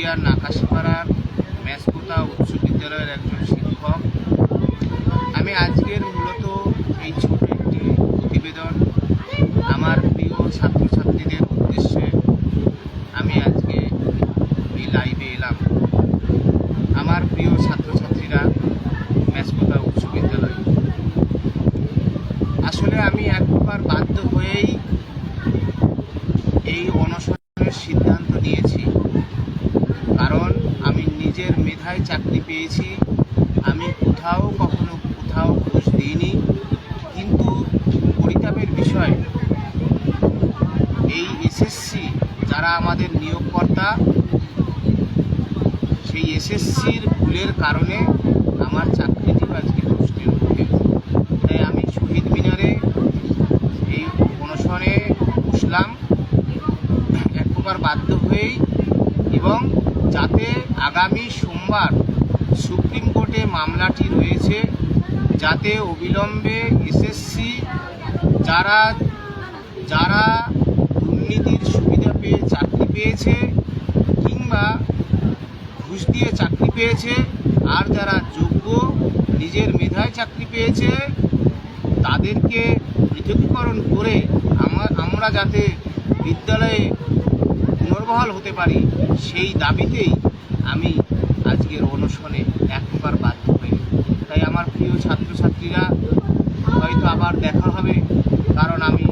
হাজার নাকাশিপাড়ার ম্যাসকোতা উচ্চ বিদ্যালয়ের একজন শিক্ষক। আমি আজকের মূলত এই ছোট একটি প্রতিবেদন আমার প্রিয় ছাত্রছাত্রীদের উদ্দেশ্যে আমি আজকে এই লাইভে এলাম। আমার প্রিয় ছাত্রছাত্রীরা ম্যাসকোতা উচ্চ বিদ্যালয়। আসলে আমি এক প্রকার বাধ্য হয়েই এই অনশনের সিদ্ধান্ত নিয়েছি। নিজের মেধায় চাকরি পেয়েছি। আমি কোথাও কখনো কোথাও ঘুষ দিইনি। কিন্তু পরিতাপের বিষয়, এই এসএসসি যারা আমাদের নিয়োগকর্তা, সেই এসএসসির ভুলের কারণে আমার চাকরিটিও আজকে প্রশ্নের মুখে তাই আমি শহীদ মিনারে এই অনশনে বসলাম। এক প্রকার বাধ্য হয়েই এবং যাতে আগামী সোমবার সুপ্রিম কোর্টে মামলাটি রয়েছে, যাতে অবিলম্বে এসএসসি যারা যারা দুর্নীতির সুবিধা পেয়ে চাকরি পেয়েছে কিংবা ঘুষ দিয়ে চাকরি পেয়েছে, আর যারা যোগ্য নিজের মেধায় চাকরি পেয়েছে, তাদেরকে পৃথকীকরণ করে আমরা যাতে বিদ্যালয়ে পুনর্বহাল হতে পারি, সেই দাবিতেই আমি আজকের অনশনে এক প্রকার বাধ্য হই। তাই আমার প্রিয় ছাত্রছাত্রীরা, হয়তো আবার দেখা হবে, কারণ আমি